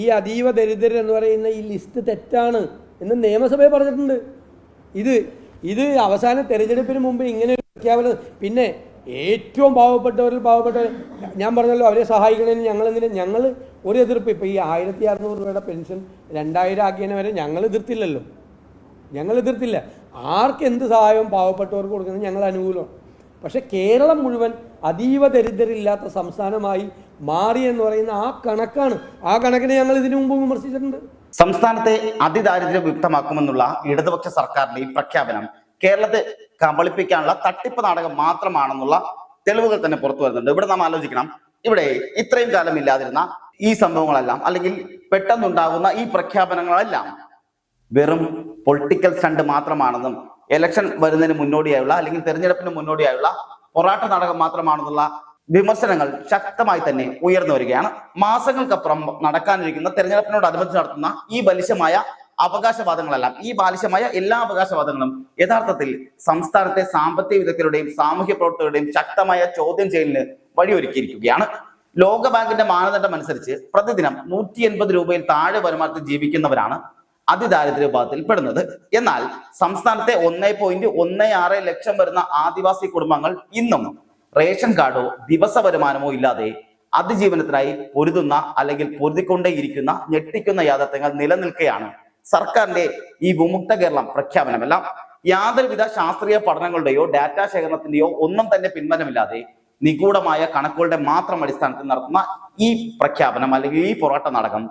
ഈ അതീവ ദരിദ്രർ എന്ന് പറയുന്ന ഈ ലിസ്റ്റ് തെറ്റാണ് എന്ന് നിയമസഭയെ പറഞ്ഞിട്ടുണ്ട്. ഇത് ഇത് അവസാന തെരഞ്ഞെടുപ്പിന് മുമ്പ് ഇങ്ങനെ ഒരു പ്രഖ്യാപനം പിന്നെ ഏറ്റവും പാവപ്പെട്ടവരിൽ പാവപ്പെട്ടവർ ഞാൻ പറഞ്ഞല്ലോ അവരെ സഹായിക്കണമെന്ന് ഞങ്ങൾ എന്തിനാ ഞങ്ങൾ ഒരു എതിർപ്പ് ഇപ്പോൾ ഈ ആയിരത്തി അറുന്നൂറ് രൂപയുടെ പെൻഷൻ രണ്ടായിരം ആക്കിയതിനെ വരെ ഞങ്ങൾ എതിർത്തില്ലല്ലോ. ഞങ്ങൾ എതിർത്തില്ല. ആർക്ക് എന്ത് സഹായവും പാവപ്പെട്ടവർക്ക് കൊടുക്കുന്നത് ഞങ്ങൾ അനുകൂലമാണ്. പക്ഷേ കേരളം മുഴുവൻ അതീവ ദരിദ്രരില്ലാത്ത സംസ്ഥാനമായി മാറി എന്ന് പറയുന്ന ആ കണക്കാണ്. ആ കണക്കിനെ ഞങ്ങൾ ഇതിനു മുമ്പ് വിമർശിച്ചിട്ടുണ്ട്. സംസ്ഥാനത്തെ അതിദാരിദ്ര്യം യുക്തമാക്കുമെന്നുള്ള ഇടതുപക്ഷ സർക്കാരിന്റെ ഈ പ്രഖ്യാപനം കേരളത്തെ കബളിപ്പിക്കാനുള്ള തട്ടിപ്പ് നാടകം മാത്രമാണെന്നുള്ള തെളിവുകൾ തന്നെ പുറത്തു വരുന്നുണ്ട്. ഇവിടെ നാം ആലോചിക്കണം. ഇവിടെ ഇത്രയും കാലം ഇല്ലാതിരുന്ന ഈ സംഭവങ്ങളെല്ലാം അല്ലെങ്കിൽ പെട്ടെന്നുണ്ടാകുന്ന ഈ പ്രഖ്യാപനങ്ങളെല്ലാം വെറും പൊളിറ്റിക്കൽ സ്റ്റണ്ട് മാത്രമാണെന്നും ഇലക്ഷൻ വരുന്നതിന് മുന്നോടിയായുള്ള അല്ലെങ്കിൽ തെരഞ്ഞെടുപ്പിന് മുന്നോടിയായുള്ള പൊറാട്ട നാടകം മാത്രമാണെന്നുള്ള വിമർശനങ്ങൾ ശക്തമായി തന്നെ ഉയർന്നു വരികയാണ്. മാസങ്ങൾക്കപ്പുറം നടക്കാനിരിക്കുന്ന തെരഞ്ഞെടുപ്പിനോടനുബന്ധിച്ച് നടത്തുന്ന ഈ ബലിശമായ അവകാശവാദങ്ങളെല്ലാം ഈ ബാലിശമായ എല്ലാ അവകാശവാദങ്ങളും യഥാർത്ഥത്തിൽ സംസ്ഥാനത്തെ സാമ്പത്തിക വിദഗ്ധരുടെയും സാമൂഹ്യ പ്രവർത്തകരുടെയും ശക്തമായ ചോദ്യം ചെയ്യലിന് വഴിയൊരുക്കിയിരിക്കുകയാണ്. ലോകബാങ്കിന്റെ മാനദണ്ഡം അനുസരിച്ച് പ്രതിദിനം നൂറ്റി എൺപത് രൂപയിൽ താഴെ വരുമാനത്തിൽ ജീവിക്കുന്നവരാണ് അതിദാരിദ്ര്യ വിഭാഗത്തിൽ പെടുന്നത് എന്നാൽ സംസ്ഥാനത്തെ ഒന്നേ പോയിന്റ് ഒന്നേ ആറ് ലക്ഷം വരുന്ന ആദിവാസി കുടുംബങ്ങൾ ഇന്നും റേഷൻ കാർഡോ ദിവസ വരുമാനമോ ഇല്ലാതെ അതിജീവനത്തിനായി പൊരുതുന്ന അല്ലെങ്കിൽ പൊരുതിക്കൊണ്ടേയിരിക്കുന്ന ഞെട്ടിക്കുന്ന യാഥാർത്ഥ്യങ്ങൾ നിലനിൽക്കുകയാണ് സർക്കാരിന്റെ ഈ വിമുക്ത കേരളം പ്രഖ്യാപനമെല്ലാം. യാതൊരുവിധ ശാസ്ത്രീയ പഠനങ്ങളുടെയോ ഡാറ്റ ശേഖരണത്തിന്റെയോ ഒന്നും തന്നെ പിൻബലമില്ലാതെ നിഗൂഢമായ കണക്കുകളുടെ മാത്രം അടിസ്ഥാനത്തിൽ നടത്തുന്ന ഈ പ്രഖ്യാപനം അല്ലെങ്കിൽ ഈ പോരാട്ട നാടകം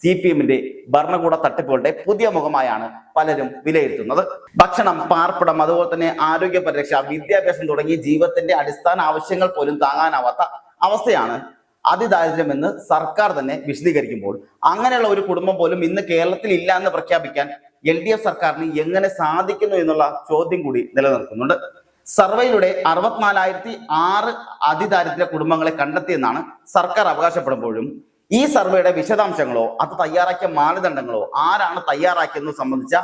സി പി എമ്മിന്റെ ഭരണകൂട തട്ടിപ്പുകളുടെ പുതിയ മുഖമായാണ് പലരും വിലയിരുത്തുന്നത്. ഭക്ഷണം പാർപ്പിടം അതുപോലെ തന്നെ ആരോഗ്യ പരിരക്ഷ വിദ്യാഭ്യാസം തുടങ്ങി ജീവിതത്തിന്റെ അടിസ്ഥാന ആവശ്യങ്ങൾ പോലും താങ്ങാനാവാത്ത അവസ്ഥയാണ് അതിദാരിദ്ര്യം എന്ന് സർക്കാർ തന്നെ വിശദീകരിക്കുമ്പോൾ അങ്ങനെയുള്ള ഒരു കുടുംബം പോലും ഇന്ന് കേരളത്തിൽ ഇല്ല എന്ന് പ്രഖ്യാപിക്കാൻ എൽ ഡി എഫ് സർക്കാരിന് എങ്ങനെ സാധിക്കുന്നു എന്നുള്ള ചോദ്യം കൂടി നിലനിൽക്കുന്നുണ്ട്. സർവേയിലൂടെ അറുപത്തിനാലായിരത്തി ആറ് അതിദാരിദ്ര്യ കുടുംബങ്ങളെ കണ്ടെത്തിയെന്നാണ് സർക്കാർ അവകാശപ്പെടുമ്പോഴും ഈ സർവേയുടെ വിശദാംശങ്ങളോ അത് തയ്യാറാക്കിയ മാനദണ്ഡങ്ങളോ ആരാണ് തയ്യാറാക്കിയെന്ന് സംബന്ധിച്ച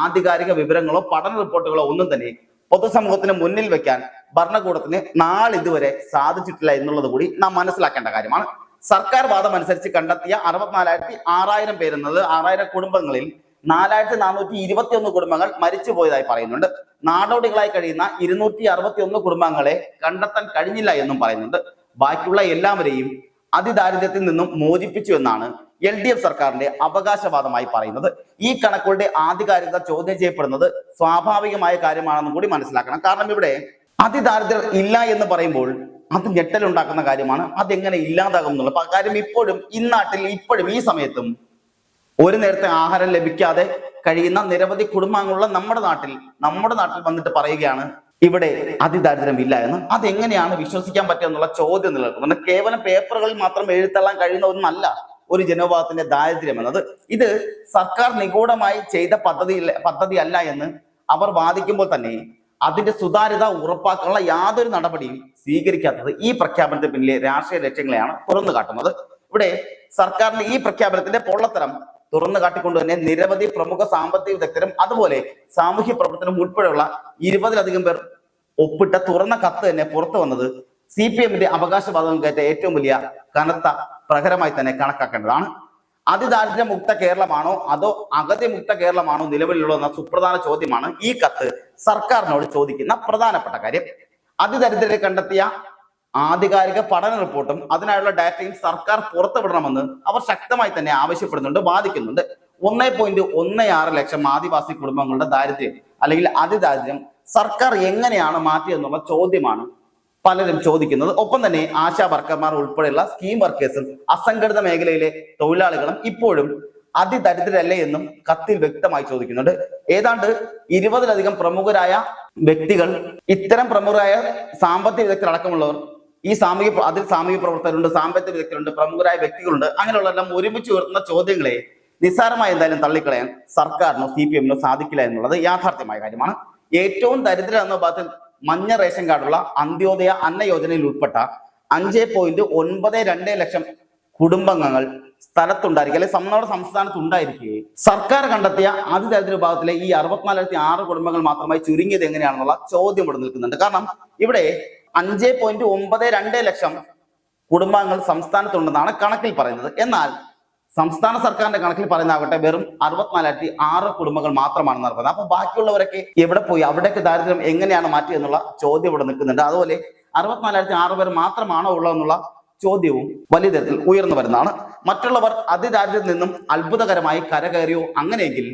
ആധികാരിക വിവരങ്ങളോ പഠന റിപ്പോർട്ടുകളോ ഒന്നും തന്നെ പൊതുസമൂഹത്തിന് മുന്നിൽ വെക്കാൻ ഭരണകൂടത്തിന് നാളിതുവരെ സാധിച്ചിട്ടില്ല എന്നുള്ളത് കൂടി നാം മനസ്സിലാക്കേണ്ട കാര്യമാണ്. സർക്കാർ വാദം അനുസരിച്ച് കണ്ടെത്തിയ അറുപത്തിനാലായിരത്തി ആറായിരം പേരെന്നത് ആറായിരം കുടുംബങ്ങളിൽ നാലായിരത്തി നാനൂറ്റി ഇരുപത്തി ഒന്ന് കുടുംബങ്ങൾ മരിച്ചുപോയതായി പറയുന്നുണ്ട്. നാടോടികളായി കഴിയുന്ന ഇരുന്നൂറ്റി അറുപത്തി ഒന്ന് കുടുംബങ്ങളെ കണ്ടെത്താൻ കഴിഞ്ഞില്ല എന്നും പറയുന്നുണ്ട്. ബാക്കിയുള്ള എല്ലാവരെയും അതിദാരിദ്ര്യത്തിൽ നിന്നും മോചിപ്പിച്ചു എന്നാണ് എൽ ഡി എഫ് സർക്കാരിന്റെ അവകാശവാദമായി പറയുന്നത്. ഈ കണക്കുകളുടെ ആധികാരികത ചോദ്യം ചെയ്യപ്പെടുന്നത് സ്വാഭാവികമായ കാര്യമാണെന്നും കൂടി മനസ്സിലാക്കണം. കാരണം ഇവിടെ അതിദാരിദ്ര്യം ഇല്ല എന്ന് പറയുമ്പോൾ അത് ഞെട്ടലുണ്ടാക്കുന്ന കാര്യമാണ്. അതെങ്ങനെ ഇല്ലാതാകും എന്നുള്ളത്. കാര്യം ഇപ്പോഴും ഇന്നാട്ടിൽ ഇപ്പോഴും ഈ സമയത്തും ഒരു നേരത്തെ ആഹാരം ലഭിക്കാതെ കഴിയുന്ന നിരവധി കുടുംബാംഗങ്ങളുള്ള നമ്മുടെ നാട്ടിൽ നമ്മുടെ നാട്ടിൽ വന്നിട്ട് പറയുകയാണ് ഇവിടെ അതിദാരിദ്ര്യം ഇല്ല എന്ന് അതെങ്ങനെയാണ് വിശ്വസിക്കാൻ പറ്റുക എന്നുള്ള ചോദ്യം നിലനിൽക്കുന്നുണ്ട് കേവലം പേപ്പറുകളിൽ മാത്രം എഴുത്തള്ളാൻ കഴിയുന്ന ഒന്നല്ല ഒരു ജനവിഭാഗത്തിന്റെ ദാരിദ്ര്യം എന്നത്. ഇത് സർക്കാർ നിഗൂഢമായി ചെയ്ത പദ്ധതി പദ്ധതി അല്ല എന്ന് അവർ വാദിക്കുമ്പോൾ തന്നെ അതിന്റെ സുതാര്യത ഉറപ്പാക്കാനുള്ള യാതൊരു നടപടിയും സ്വീകരിക്കാത്തത് ഈ പ്രഖ്യാപനത്തിന് പിന്നിലെ രാഷ്ട്രീയ ലക്ഷ്യങ്ങളെയാണ് തുറന്നു കാട്ടുന്നത് ഇവിടെ സർക്കാരിന്റെ ഈ പ്രഖ്യാപനത്തിന്റെ പൊള്ളത്തരം തുറന്നു കാട്ടിക്കൊണ്ട് തന്നെ നിരവധി പ്രമുഖ സാമ്പത്തിക വിദഗ്ധരും അതുപോലെ സാമൂഹ്യ പ്രവർത്തനം ഉൾപ്പെടെയുള്ള ഇരുപതിലധികം പേർ ഒപ്പിട്ട തുറന്ന കത്ത് തന്നെ പുറത്തു വന്നത് സി പി എമ്മിന്റെ അവകാശവാദം കയറ്റ ഏറ്റവും വലിയ കനത്ത പ്രഹരമായി തന്നെ കണക്കാക്കേണ്ടതാണ്. അതിദാരിദ്ര്യ മുക്ത കേരളമാണോ അതോ അഗതി മുക്ത കേരളമാണോ നിലവിലുള്ളതെന്ന സുപ്രധാന ചോദ്യമാണ് ഈ കത്ത് സർക്കാരിനോട് ചോദിക്കുന്ന പ്രധാനപ്പെട്ട കാര്യം. അതിദരിദ്രരെ കണ്ടെത്തിയ ആധികാരിക പഠന റിപ്പോർട്ടും അതിനായുള്ള ഡാറ്റയും സർക്കാർ പുറത്തുവിടണമെന്ന് അവർ ശക്തമായി തന്നെ ആവശ്യപ്പെടുന്നുണ്ട് വാദിക്കുന്നുണ്ട്. ഒന്നേ പോയിന്റ് ഒന്ന് ആറ് ലക്ഷം ആദിവാസി കുടുംബങ്ങളുടെ ദാരിദ്ര്യം അല്ലെങ്കിൽ അതിദാരിദ്ര്യം സർക്കാർ എങ്ങനെയാണ് മാറ്റിയെന്നുള്ള ചോദ്യമാണ് പലരും ചോദിക്കുന്നത്. ഒപ്പം തന്നെ ആശാ വർക്കർമാർ ഉൾപ്പെടെയുള്ള സ്കീം വർക്കേഴ്സും അസംഘടിത മേഖലയിലെ തൊഴിലാളികളും ഇപ്പോഴും അതിദരിദ്രരല്ലേ എന്നും കത്തിൽ വ്യക്തമായി ചോദിക്കുന്നുണ്ട്. ഏതാണ്ട് ഇരുപതിലധികം പ്രമുഖരായ വ്യക്തികൾ ഇത്തരം പ്രമുഖരായ സാമ്പത്തിക വിദഗ്ധർ അടക്കമുള്ളവർ ഈ സാമൂഹിക അതിൽ സാമൂഹിക പ്രവർത്തകരുണ്ട് സാമ്പത്തിക വിദഗ്ധരുണ്ട് പ്രമുഖരായ വ്യക്തികളുണ്ട് അങ്ങനെയുള്ളതെല്ലാം ഒരുമിച്ച് ഉയർത്തുന്ന ചോദ്യങ്ങളെ നിസ്സാരമായി എന്തായാലും തള്ളിക്കളയാൻ സർക്കാരിനോ സി പി എമ്മിനോ സാധിക്കില്ല എന്നുള്ളത് യാഥാർത്ഥ്യമായ കാര്യമാണ്. ഏറ്റവും ദരിദ്ര എന്ന ഭാഗത്തിൽ മഞ്ഞ റേഷൻ കാർഡുള്ള അന്ത്യോദയ അന്ന യോജനയിൽ ഉൾപ്പെട്ട അഞ്ച് പോയിന്റ് ഒൻപത് രണ്ട് ലക്ഷം കുടുംബങ്ങൾ സ്ഥലത്തുണ്ടായിരിക്കുക അല്ലെങ്കിൽ നമ്മുടെ സംസ്ഥാനത്ത് ഉണ്ടായിരിക്കുകയും സർക്കാർ കണ്ടെത്തിയ അതിദരിദ്ര വിഭാഗത്തിലെ ഈ അറുപത്തിനാലായിരത്തി ആറ് കുടുംബങ്ങൾ മാത്രമായി ചുരുങ്ങിയത് എങ്ങനെയാണെന്നുള്ള ചോദ്യം ഇവിടെ നിൽക്കുന്നുണ്ട്. കാരണം ഇവിടെ അഞ്ച് പോയിന്റ് ഒമ്പത് രണ്ട് ലക്ഷം കുടുംബാംഗങ്ങൾ സംസ്ഥാനത്തുണ്ടെന്നാണ് കണക്കിൽ പറയുന്നത്. എന്നാൽ സംസ്ഥാന സർക്കാരിന്റെ കണക്കിൽ പറയുന്നതാകട്ടെ വെറും അറുപത്തിനാലായിരത്തി ആറ് കുടുംബങ്ങൾ മാത്രമാണ് നടക്കുന്നത് അപ്പൊ ബാക്കിയുള്ളവരൊക്കെ എവിടെ പോയി? അവിടേക്ക് ദാരിദ്ര്യം എങ്ങനെയാണ് മാറ്റി എന്നുള്ള ചോദ്യം ഇവിടെ നിൽക്കുന്നുണ്ട്. അതുപോലെ അറുപത്തിനാലായിരത്തി ആറ് പേർ മാത്രമാണോ ഉള്ളതെന്നുള്ള ചോദ്യവും വലിയ തരത്തിൽ ഉയർന്നു വരുന്നതാണ്. മറ്റുള്ളവർ അതിദാരിദ്ര്യത്തിൽ നിന്നും അത്ഭുതകരമായി കരകയറിയോ? അങ്ങനെയെങ്കിൽ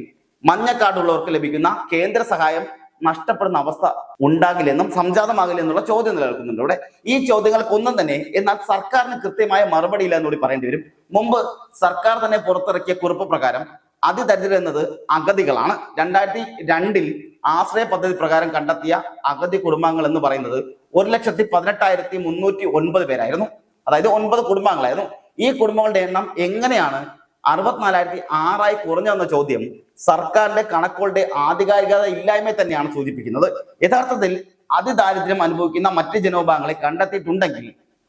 മഞ്ഞക്കാടുള്ളവർക്ക് ലഭിക്കുന്ന കേന്ദ്ര സഹായം നഷ്ടപ്പെടുന്ന അവസ്ഥ ഉണ്ടാകില്ലെന്നും സംജാതമാകില്ല എന്നുള്ള ചോദ്യം നിലനിൽക്കുന്നുണ്ട്. ഇവിടെ ഈ ചോദ്യങ്ങൾക്കൊന്നും തന്നെ എന്നാൽ സർക്കാരിന് കൃത്യമായ മറുപടി ഇല്ല എന്നുകൂടി പറയേണ്ടി വരും. മുമ്പ് സർക്കാർ തന്നെ പുറത്തിറക്കിയ കുറിപ്പ് പ്രകാരം അതിദരിദ്രർ എന്നത് അഗതികളാണ്. രണ്ടായിരത്തി രണ്ടിൽ ആശ്രയ പദ്ധതി പ്രകാരം കണ്ടെത്തിയ അഗതി കുടുംബാംഗങ്ങൾ എന്ന് പറയുന്നത് ഒരു ലക്ഷത്തി പതിനെട്ടായിരത്തി മുന്നൂറ്റി ഒൻപത് പേരായിരുന്നു. അതായത് ഒൻപത് കുടുംബാംഗങ്ങളായിരുന്നു. ഈ കുടുംബങ്ങളുടെ എണ്ണം എങ്ങനെയാണ് അറുപത്തിനാലായിരത്തി ആറായി കുറഞ്ഞു വന്ന ചോദ്യം സർക്കാരിന്റെ കണക്കുകളുടെ ആധികാരികത ഇല്ലായ്മ തന്നെയാണ് സൂചിപ്പിക്കുന്നത്. യഥാർത്ഥത്തിൽ അതിദാരിദ്ര്യം അനുഭവിക്കുന്ന മറ്റ് ജനവിഭാഗങ്ങളെ കണ്ടെത്തിയിട്ടുണ്ടെങ്കിൽ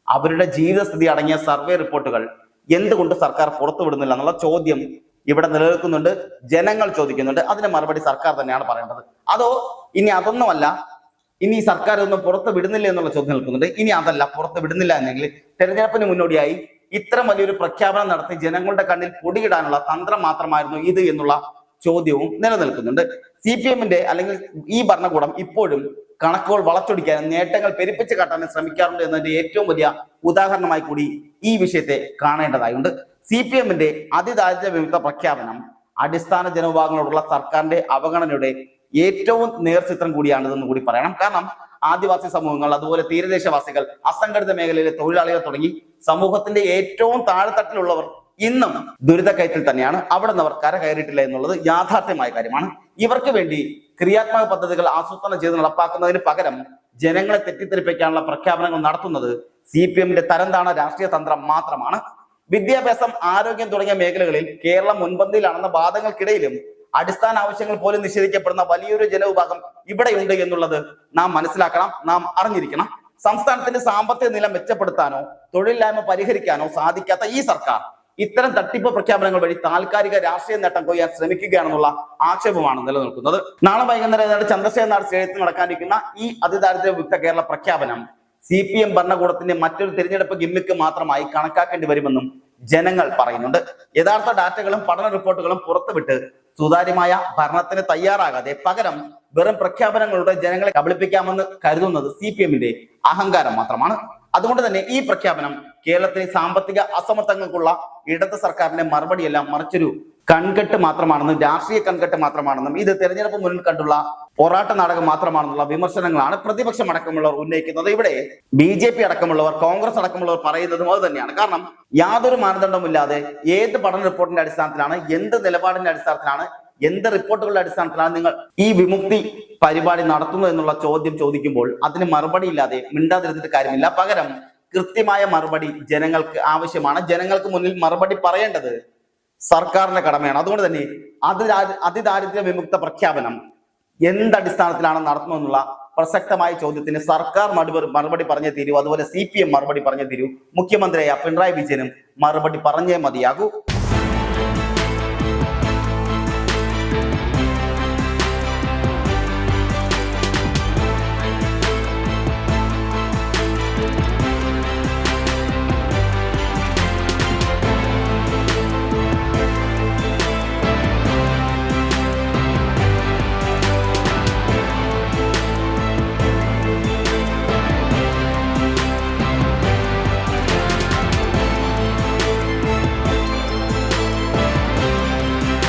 അവരുടെ ജീവിതസ്ഥിതി അടങ്ങിയ സർവേ റിപ്പോർട്ടുകൾ എന്തുകൊണ്ട് സർക്കാർ പുറത്തുവിടുന്നില്ല എന്നുള്ള ചോദ്യം ഇവിടെ നിലനിൽക്കുന്നുണ്ട്. ജനങ്ങൾ ചോദിക്കുന്നുണ്ട്. അതിന് മറുപടി സർക്കാർ തന്നെയാണ് പറയേണ്ടത്. അതോ ഇനി അതൊന്നുമല്ല ഇനി സർക്കാർ ഒന്നും പുറത്ത് വിടുന്നില്ല എന്നുള്ള ചോദ്യം നിൽക്കുന്നുണ്ട്. ഇനി അതല്ല പുറത്ത് വിടുന്നില്ല എന്നെങ്കിൽ തെരഞ്ഞെടുപ്പിന് മുന്നോടിയായി ഇത്രയും വലിയൊരു പ്രഖ്യാപനം നടത്തി ജനങ്ങളുടെ കണ്ണിൽ പൊടിയിടാനുള്ള തന്ത്രം മാത്രമായിരുന്നു ഇത് എന്നുള്ള ചോദ്യവും നിലനിൽക്കുന്നുണ്ട്. സി പി എമ്മിന്റെ അല്ലെങ്കിൽ ഈ ഭരണകൂടം ഇപ്പോഴും കണക്കുകൾ വളച്ചൊടിക്കാനും നേട്ടങ്ങൾ പെരുപ്പിച്ച് കാട്ടാനും ശ്രമിക്കാറുണ്ട് എന്നതിന്റെ ഏറ്റവും വലിയ ഉദാഹരണമായി കൂടി ഈ വിഷയത്തെ കാണേണ്ടതായുണ്ട്. സി പി എമ്മിന്റെ അതിദാരിദ്ര്യ വിമുക്ത പ്രഖ്യാപനം അടിസ്ഥാന ജനവിഭാഗങ്ങളോടുള്ള സർക്കാരിന്റെ അവഗണനയുടെ ഏറ്റവും നേർചിത്രം കൂടിയാണിതെന്ന് കൂടി പറയണം. കാരണം ആദിവാസി സമൂഹങ്ങൾ അതുപോലെ തീരദേശവാസികൾ അസംഘടിത മേഖലയിലെ തൊഴിലാളികൾ തുടങ്ങി സമൂഹത്തിന്റെ ഏറ്റവും താഴെത്തട്ടിലുള്ളവർ ഇന്നും ദുരിതക്കയറ്റിൽ തന്നെയാണ്. അവിടെ നിന്ന് അവർ കര കയറിയിട്ടില്ല എന്നുള്ളത് യാഥാർത്ഥ്യമായ കാര്യമാണ്. ഇവർക്ക് വേണ്ടി ക്രിയാത്മക പദ്ധതികൾ ആസൂത്രണം ചെയ്ത് നടപ്പാക്കുന്നതിന് പകരം ജനങ്ങളെ തെറ്റിദ്ധരിപ്പിക്കാനുള്ള പ്രഖ്യാപനങ്ങൾ നടത്തുന്നത് സി പി എമ്മിന്റെ തരംതാണ രാഷ്ട്രീയ തന്ത്രം മാത്രമാണ്. വിദ്യാഭ്യാസം ആരോഗ്യം തുടങ്ങിയ മേഖലകളിൽ കേരളം മുൻപന്തിയിലാണെന്ന വാദങ്ങൾക്കിടയിലും അടിസ്ഥാന ആവശ്യങ്ങൾ പോലും നിഷേധിക്കപ്പെടുന്ന വലിയൊരു ജനവിഭാഗം ഇവിടെയുണ്ട് എന്നുള്ളത് നാം മനസ്സിലാക്കണം നാം അറിഞ്ഞിരിക്കണം. സംസ്ഥാനത്തിന്റെ സാമ്പത്തിക നില മെച്ചപ്പെടുത്താനോ തൊഴിലില്ലായ്മ പരിഹരിക്കാനോ സാധിക്കാത്ത ഈ സർക്കാർ ഇത്തരം തട്ടിപ്പ് പ്രഖ്യാപനങ്ങൾ വഴി താൽക്കാലിക രാഷ്ട്രീയ നേട്ടം കൊയ്യാൻ ശ്രമിക്കുകയാണെന്നുള്ള ആക്ഷേപമാണ് നിലനിൽക്കുന്നത്. നാളെ വൈകുന്നേരം ഏതാണ്ട് ചന്ദ്രശേഖരനാഥ് സ്റ്റേഡിയത്തിൽ നടക്കാനിരിക്കുന്ന ഈ അതിദാരിദ്ര്യ വിമുക്ത കേരള പ്രഖ്യാപനം സി പി എം ഭരണകൂടത്തിന്റെ മറ്റൊരു തിരഞ്ഞെടുപ്പ് ഗിമ്മിക്ക് മാത്രമായി കണക്കാക്കേണ്ടി വരുമെന്നും ജനങ്ങൾ പറയുന്നുണ്ട്. യഥാർത്ഥ ഡാറ്റകളും പഠന റിപ്പോർട്ടുകളും പുറത്തുവിട്ട് സുതാര്യമായ ഭരണത്തിന് തയ്യാറാകാതെ പകരം വെറും പ്രഖ്യാപനങ്ങളുടെ ജനങ്ങളെ കബളിപ്പിക്കാമെന്ന് കരുതുന്നത് സി പി എമ്മിന്റെ അഹങ്കാരം മാത്രമാണ്. അതുകൊണ്ട് തന്നെ ഈ പ്രഖ്യാപനം കേരളത്തിലെ സാമ്പത്തിക അസമത്വങ്ങൾക്കുള്ള ഇടത് സർക്കാരിന്റെ മറുപടിയെല്ലാം മറിച്ചൊരു കൺകെട്ട് മാത്രമാണെന്നും രാഷ്ട്രീയ കൺകെട്ട് മാത്രമാണെന്നും ഇത് തെരഞ്ഞെടുപ്പ് മുന്നിൽ കണ്ടുള്ള പോരാട്ട നാടകം മാത്രമാണെന്നുള്ള വിമർശനങ്ങളാണ് പ്രതിപക്ഷം അടക്കമുള്ളവർ ഉന്നയിക്കുന്നത്. ഇവിടെ ബി ജെ പി അടക്കമുള്ളവർ കോൺഗ്രസ് അടക്കമുള്ളവർ പറയുന്നതും അത് തന്നെയാണ്. കാരണം യാതൊരു മാനദണ്ഡവുമില്ലാതെ ഏത് പഠന റിപ്പോർട്ടിന്റെ അടിസ്ഥാനത്തിലാണ് എന്ത് നിലപാടിന്റെ അടിസ്ഥാനത്തിലാണ് എന്ത് റിപ്പോർട്ടുകളുടെ അടിസ്ഥാനത്തിലാണ് നിങ്ങൾ ഈ വിമുക്തി പരിപാടി നടത്തുന്നത് എന്നുള്ള ചോദ്യം ചോദിക്കുമ്പോൾ അതിന് മറുപടി ഇല്ലാതെ മിണ്ടാതിരുന്നിട്ട് കാര്യമില്ല. പകരം കൃത്യമായ മറുപടി ജനങ്ങൾക്ക് ആവശ്യമാണ്. ജനങ്ങൾക്ക് മുന്നിൽ മറുപടി പറയേണ്ടത് സർക്കാരിന്റെ കടമയാണ്. അതുകൊണ്ട് തന്നെ അതിദാരി അതിദാരിദ്ര്യ വിമുക്ത പ്രഖ്യാപനം എന്തടിസ്ഥാനത്തിലാണ് നടത്തുന്നതെന്നുള്ള പ്രസക്തമായ ചോദ്യത്തിന് സർക്കാർ മറുപടി പറഞ്ഞേ തീരൂ. അതുപോലെ സി പി എം മറുപടി പറഞ്ഞേ തീരൂ. മുഖ്യമന്ത്രിയായ പിണറായി വിജയനും മറുപടി പറഞ്ഞേ മതിയാകൂ.